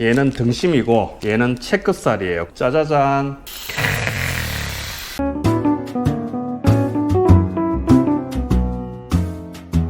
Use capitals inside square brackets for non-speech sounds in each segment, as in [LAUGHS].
얘는 등심이고 얘는 채끝살이에요. 짜자잔.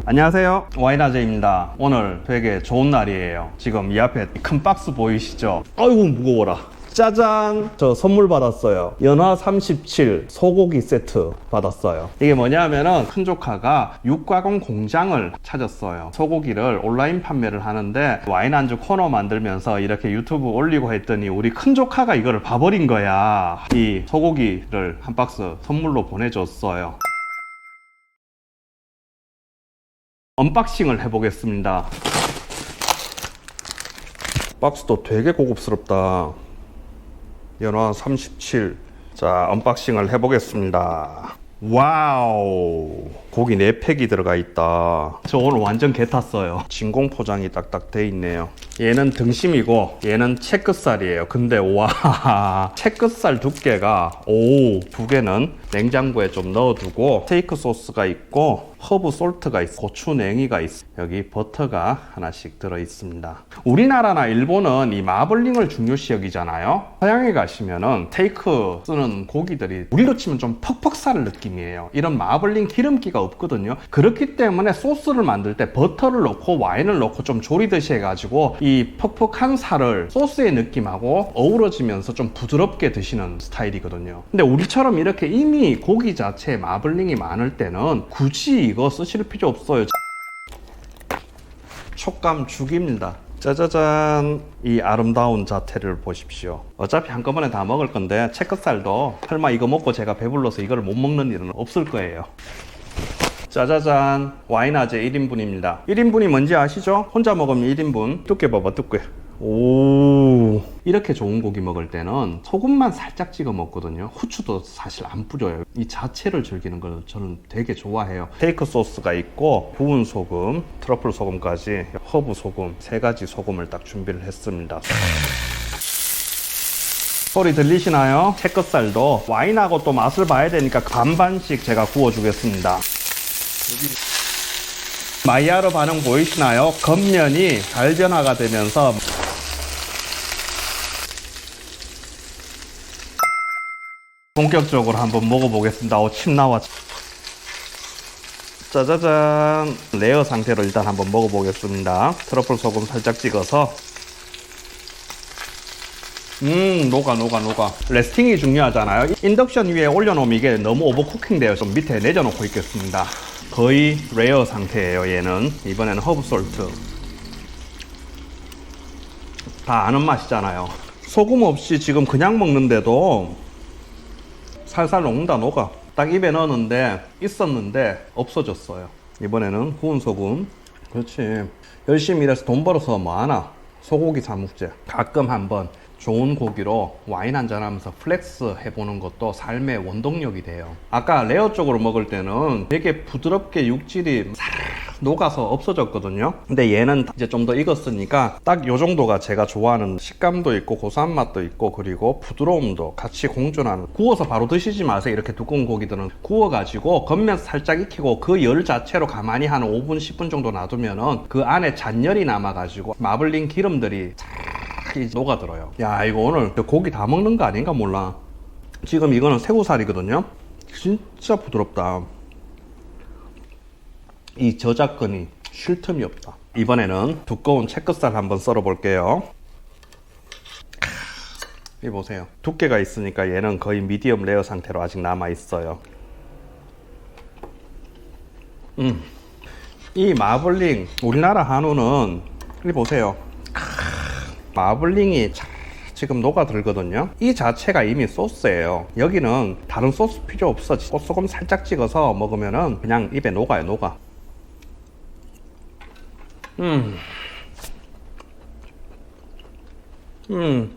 안녕하세요. 와이나제입니다. 오늘 되게 좋은 날이에요. 지금 이 앞에 큰 박스 보이시죠? 아이고, 무거워라. 짜잔! 저 선물 받았어요. 연화 37 소고기 세트 받았어요. 이게 뭐냐면은 큰 조카가 육가공 공장을 찾았어요. 소고기를 온라인 판매를 하는데 와인 안주 코너 만들면서 이렇게 유튜브 올리고 했더니 우리 큰 조카가 이거를 봐버린 거야. 이 소고기를 한 박스 선물로 보내줬어요. 언박싱을 해보겠습니다. 박스도 되게 고급스럽다. 연화 37. 자, 언박싱을 해보겠습니다. 와우. 고기 4팩이 들어가 있다. 저 오늘 완전 개 탔어요. 진공 포장이 딱딱 돼 있네요. 얘는 등심이고 얘는 채끝살이에요. 근데 와 [LAUGHS] 채끝살 두께가 오 두 개는 냉장고에 좀 넣어두고 스테이크 소스가 있고 허브 솔트가 있어 고추 냉이가 있어 여기 버터가 하나씩 들어 있습니다. 우리나라나 일본은 이 마블링을 중요시 여기잖아요. 서양에 가시면은 테이크 쓰는 고기들이 우리로 치면 좀 퍽퍽 살 느낌이에요. 이런 마블링 기름기가 없거든요. 그렇기 때문에 소스를 만들 때 버터를 넣고 와인을 넣고 좀 조리듯이 해가지고 이 퍽퍽한 살을 소스의 느낌하고 어우러지면서 좀 부드럽게 드시는 스타일이거든요. 근데 우리처럼 이렇게 이미 고기 자체에 마블링이 많을 때는 굳이 이거 쓰실 필요 없어요. 촉감 죽입니다. 짜자잔 이 아름다운 자태를 보십시오. 어차피 한꺼번에 다 먹을 건데 채끝살도 설마 이거 먹고 제가 배불러서 이걸 못 먹는 일은 없을 거예요. 짜자잔. 와인아재 1인분입니다. 1인분이 뭔지 아시죠? 혼자 먹으면 1인분. 두께 봐봐 두께. 오. 이렇게 좋은 고기 먹을 때는 소금만 살짝 찍어 먹거든요. 후추도 사실 안 뿌려요. 이 자체를 즐기는 걸 저는 되게 좋아해요. 테이크 소스가 있고 구운 소금 트러플 소금까지 허브 소금 세 가지 소금을 딱 준비를 했습니다. 소리 들리시나요? 채끝살도 와인하고 또 맛을 봐야 되니까 반반씩 제가 구워주겠습니다 마이야르 반응 보이시나요? 겉면이 잘 변화가 되면서 본격적으로 한번 먹어보겠습니다. 오, 침 나와. 짜자잔. 레어 상태로 일단 한번 먹어보겠습니다. 트러플 소금 살짝 찍어서. 음, 녹아, 녹아, 녹아. 레스팅이 중요하잖아요. 인덕션 위에 올려놓으면 이게 너무 오버쿠킹 되어 좀 밑에 내려놓고 있겠습니다. 거의 레어 상태예요, 얘는. 이번에는 허브 솔트. 다 아는 맛이잖아요. 소금 없이 지금 그냥 먹는데도 살살 녹는다, 녹아. 딱 입에 넣었는데, 있었는데, 없어졌어요. 이번에는 구운 소금. 그렇지. 열심히 일해서 돈 벌어서 뭐 하나. 소고기 사묵제. 가끔 한번 좋은 고기로 와인 한잔 하면서 플렉스 해보는 것도 삶의 원동력이 돼요. 아까 레어 쪽으로 먹을 때는 되게 부드럽게 육질이 싹 녹아서 없어졌거든요. 근데 얘는 이제 좀 더 익었으니까 딱 요 정도가 제가 좋아하는 식감도 있고 고소한 맛도 있고 그리고 부드러움도 같이 공존하는 구워서 바로 드시지 마세요. 이렇게 두꺼운 고기들은 구워가지고 겉면 살짝 익히고 그 열 자체로 가만히 한 5분 10분 정도 놔두면은 그 안에 잔열이 남아가지고 마블링 기름들이 이 녹아들어요. 야, 이거 오늘 고기 다 먹는 거 아닌가 몰라. 지금 이거는 새우살이거든요. 진짜 부드럽다. 이 저작근이 쉴 틈이 없다. 이번에는 두꺼운 채끝살 한번 썰어 볼게요. 이 보세요. 두께가 있으니까 얘는 거의 미디엄 레어 상태로 아직 남아 있어요. 음. 이 마블링 우리나라 한우는 이 보세요. 마블링이 자- 지금 녹아들거든요. 이 자체가 이미 소스예요. 여기는 다른 소스 필요 없어. 꽃소금 살짝 찍어서 먹으면은 그냥 입에 녹아요, 녹아. 음. 음.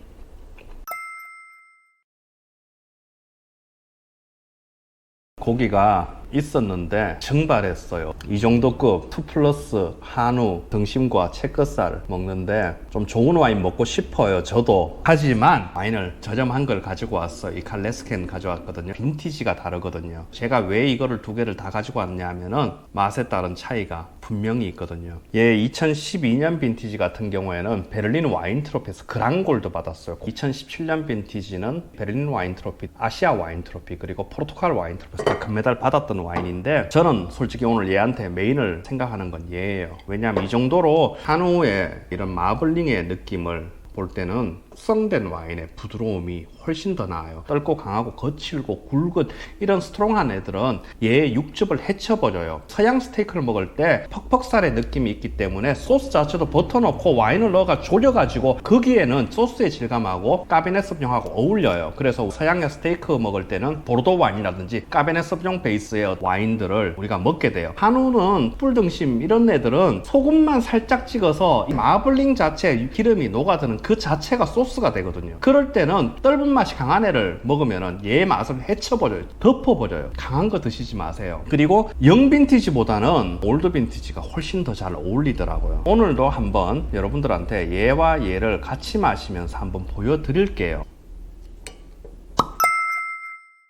고기가 있었는데 증발했어요. 이 정도 급, 2 플러스, 한우, 등심과 채끝살 먹는데 좀 좋은 와인 먹고 싶어요. 저도. 하지만 와인을 저렴한 걸 가지고 왔어요. 이 칼레스캔 가져왔거든요. 빈티지가 다르거든요. 제가 왜 이거를 두 개를 다 가지고 왔냐면은 맛에 따른 차이가 분명히 있거든요. 얘 2012년 빈티지 같은 경우에는 베를린 와인 트로피에서 그랑골드 받았어요. 2017년 빈티지는 베를린 와인 트로피, 아시아 와인 트로피, 그리고 포르투갈 와인 트로피에서 다 금메달 받았던 와인인데 저는 솔직히 오늘 얘한테 메인을 생각하는 건 얘예요. 왜냐하면 이 정도로 한우의 이런 마블링의 느낌을 볼 때는 숙성된 와인의 부드러움이 훨씬 더 나아요. 떫고 강하고 거칠고 굵은 이런 스트롱한 애들은 얘의 육즙을 헤쳐버려요. 서양 스테이크를 먹을 때 퍽퍽살의 느낌이 있기 때문에 소스 자체도 버터 넣고 와인을 넣어가 졸여가지고 거기에는 소스의 질감하고 까베네 섭룡하고 어울려요. 그래서 서양의 스테이크 먹을 때는 보르도 와인이라든지 까베네 섭룡 베이스의 와인들을 우리가 먹게 돼요. 한우는 뿔등심 이런 애들은 소금만 살짝 찍어서 이 마블링 자체 기름이 녹아드는 그 자체가 소스 가 되거든요. 그럴 때는 떫은 맛이 강한 애를 먹으면은 얘 맛을 헤쳐버려요. 덮어버려요. 강한 거 드시지 마세요. 그리고 영 빈티지보다는 올드 빈티지가 훨씬 더 잘 어울리더라고요. 오늘도 한번 여러분들한테 얘와 얘를 같이 마시면서 한번 보여드릴게요.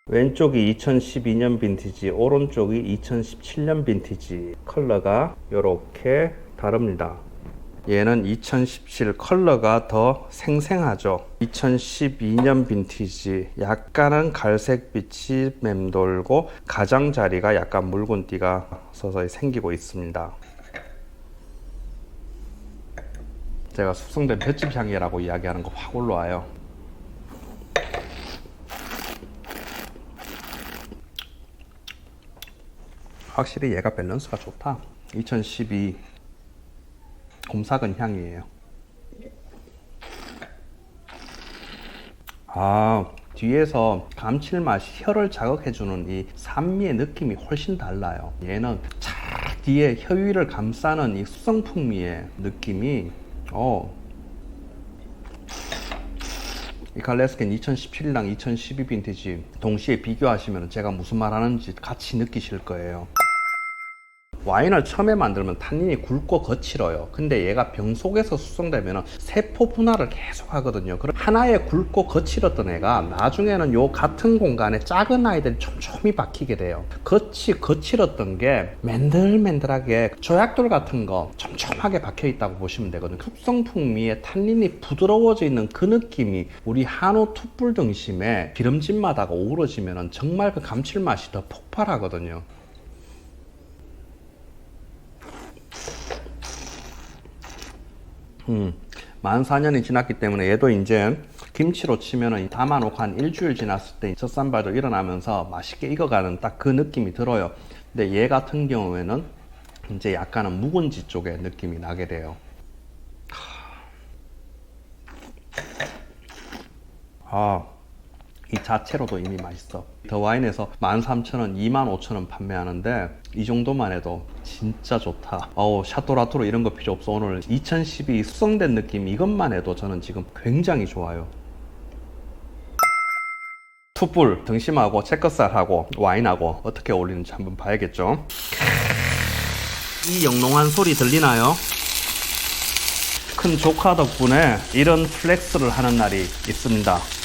왼쪽이 2012년 빈티지, 오른쪽이 2017년 빈티지. 컬러가 이렇게 다릅니다. 얘는 2017 컬러가 더 생생하죠. 2012년 빈티지 약간은 갈색빛이 맴돌고 가장자리가 약간 묽은띠가 서서히 생기고 있습니다. 제가 숙성된 볏짚 향이라고 이야기하는 거 확 올라와요. 확실히 얘가 밸런스가 좋다. 2012 곰삭은 향이에요. 아, 뒤에서 감칠맛이 혀를 자극해주는 이 산미의 느낌이 훨씬 달라요. 얘는 착 뒤에 혀 위를 감싸는 이 수성풍미의 느낌이, 어. 이 갈레스캔 2017랑 2012 빈티지 동시에 비교하시면 제가 무슨 말 하는지 같이 느끼실 거예요. 와인을 처음에 만들면 탄닌이 굵고 거칠어요. 근데 얘가 병 속에서 숙성되면 세포 분할을 계속 하거든요. 그럼 하나의 굵고 거칠었던 애가 나중에는 요 같은 공간에 작은 아이들이 촘촘히 박히게 돼요. 겉이 거칠었던 게 맨들맨들하게 조약돌 같은 거 촘촘하게 박혀 있다고 보시면 되거든요. 숙성 풍미에 탄닌이 부드러워져 있는 그 느낌이 우리 한우 툭불 등심의 기름진 맛하고 어우러지면 정말 그 감칠맛이 더 폭발하거든요. 음, 만 4년이 지났기 때문에 얘도 이제 김치로 치면은 담아놓고 한 일주일 지났을 때 젖산발도 일어나면서 맛있게 익어가는 딱 그 느낌이 들어요. 근데 얘 같은 경우에는 이제 약간은 묵은지 쪽의 느낌이 나게 돼요. 아, 이 자체로도 이미 맛있어. 더 와인에서 13,000원, 25,000원 판매하는데 이 정도만 해도 진짜 좋다. 어우, 샤토라토로 이런 거 필요 없어. 오늘 2012 숙성된 느낌 이것만 해도 저는 지금 굉장히 좋아요. 툭불, 등심하고 채끝살하고 와인하고 어떻게 어울리는지 한번 봐야겠죠. 이 영롱한 소리 들리나요? 큰 조카 덕분에 이런 플렉스를 하는 날이 있습니다.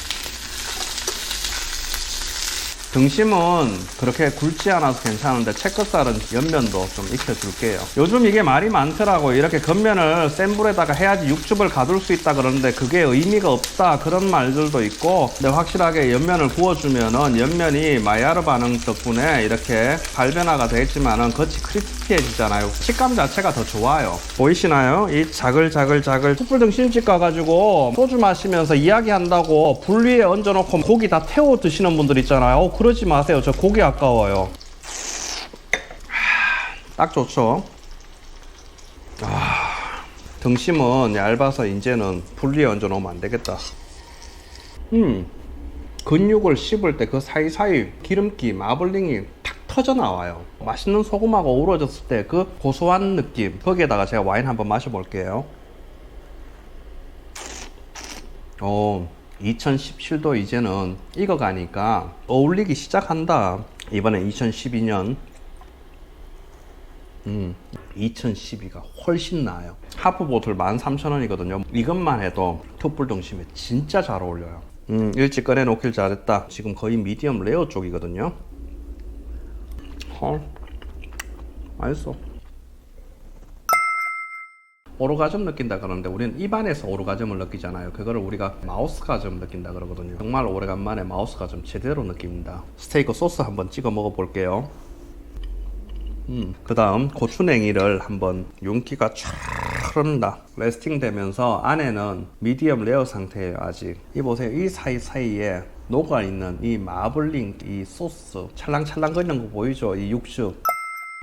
등심은 그렇게 굵지 않아서 괜찮은데 채끝살은 옆면도 좀 익혀줄게요. 요즘 이게 말이 많더라고. 이렇게 겉면을 센 불에다가 해야지 육즙을 가둘 수 있다 그러는데 그게 의미가 없다 그런 말들도 있고 근데 확실하게 옆면을 구워주면은 옆면이 마이야르 반응 덕분에 이렇게 발변화가 되겠지만은 겉이 크리 스피해지잖아요. 식감 자체가 더 좋아요. 보이시나요? 이 자글자글자글 숯불 등심집 가가지고 소주 마시면서 이야기한다고 불 위에 얹어놓고 고기 다 태워 드시는 분들 있잖아요. 어, 그러지 마세요. 저 고기 아까워요. 하, 딱 좋죠. 아, 등심은 얇아서 이제는 불 위에 얹어 놓으면 안 되겠다. 음, 근육을 씹을 때 그 사이사이 기름기, 마블링이 탁 터져 나와요. 맛있는 소금하고 어우러졌을 때 그 고소한 느낌. 거기에다가 제가 와인 한번 마셔볼게요. 어, 2017도 이제는 익어가니까 어울리기 시작한다. 이번에 2012년 음, 2012가 훨씬 나아요. 하프 보틀 13,000원이거든요. 이것만 해도 툭불 등심에 진짜 잘 어울려요. 음, 일찍 꺼내 놓길 잘했다. 지금 거의 미디엄 레어 쪽이거든요. 헐, 맛있어. 오르가즘 느낀다 그러는데 우리는 입안에서 오르가즘을 느끼잖아요. 그거를 우리가 마우스가즘 느낀다 그러거든요. 정말 오래간만에 마우스가즘 제대로 느낍니다. 스테이크 소스 한번 찍어 먹어 볼게요. 음, 그 다음 고추냉이를 한번 윤기가 쫙 흐릅니다. 레스팅 되면서 안에는 미디엄 레어 상태예요, 아직. 이 보세요. 이 사이사이에 녹아있는 이 마블링, 이 소스. 찰랑찰랑거리는 거 보이죠? 이 육즙.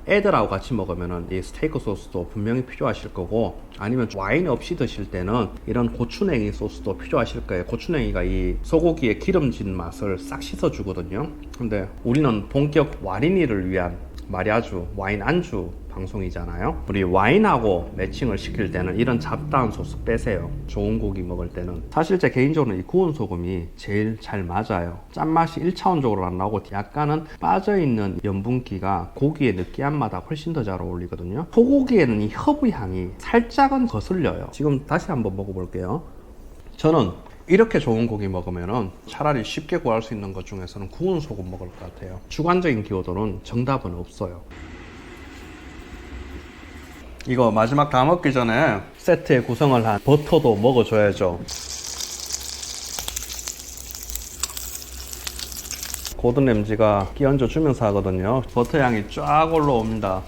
애들하고 같이 먹으면 이 스테이크 소스도 분명히 필요하실 거고 아니면 와인 없이 드실 때는 이런 고추냉이 소스도 필요하실 거예요. 고추냉이가 이 소고기의 기름진 맛을 싹 씻어주거든요. 근데 우리는 본격 와인이를 위한 마리아주, 와인 안주 방송이잖아요. 우리 와인하고 매칭을 시킬 때는 이런 잡다한 소스 빼세요. 좋은 고기 먹을 때는. 사실 제 개인적으로는 이 구운 소금이 제일 잘 맞아요. 짠맛이 1차원적으로 안 나오고 약간은 빠져있는 염분기가 고기의 느끼한 맛과 훨씬 더 잘 어울리거든요. 소고기에는 이 허브 향이 살짝은 거슬려요. 지금 다시 한번 먹어볼게요. 저는 이렇게 좋은 고기 먹으면은 차라리 쉽게 구할 수 있는 것 중에서는 구운 소금 먹을 것 같아요. 주관적인 기호도는 정답은 없어요. 이거 마지막 다 먹기 전에 세트에 구성을 한 버터도 먹어줘야죠. 고든 램지가 끼얹어 주면서 하거든요. 버터 향이 쫙 올라옵니다.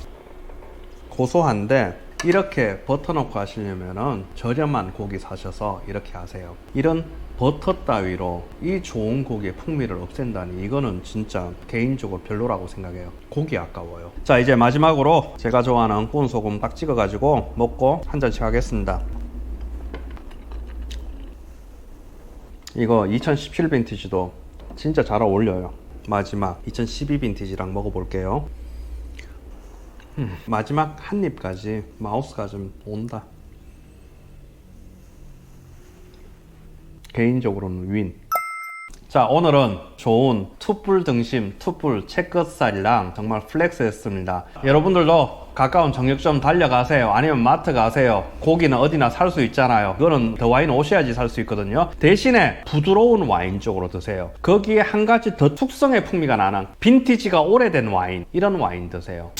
고소한데 이렇게 버터 넣고 하시려면은 저렴한 고기 사셔서 이렇게 하세요. 이런 버터 따위로 이 좋은 고기의 풍미를 없앤다니 이거는 진짜 개인적으로 별로라고 생각해요. 고기 아까워요. 자 이제 마지막으로 제가 좋아하는 구운 소금 딱 찍어가지고 먹고 한 잔씩 하겠습니다. 이거 2017 빈티지도 진짜 잘 어울려요. 마지막 2012 빈티지랑 먹어볼게요. 음, 마지막 한 입까지 마우스가 좀 온다. 개인적으로는 윈. 자, 오늘은 좋은 투뿔 등심, 투뿔 채끝살이랑 정말 플렉스 했습니다. 여러분들도 가까운 정육점 달려가세요. 아니면 마트 가세요. 고기는 어디나 살 수 있잖아요. 그거는 더 와인 오셔야지 살 수 있거든요. 대신에 부드러운 와인 쪽으로 드세요. 거기에 한 가지 더 특성의 풍미가 나는 빈티지가 오래된 와인, 이런 와인 드세요.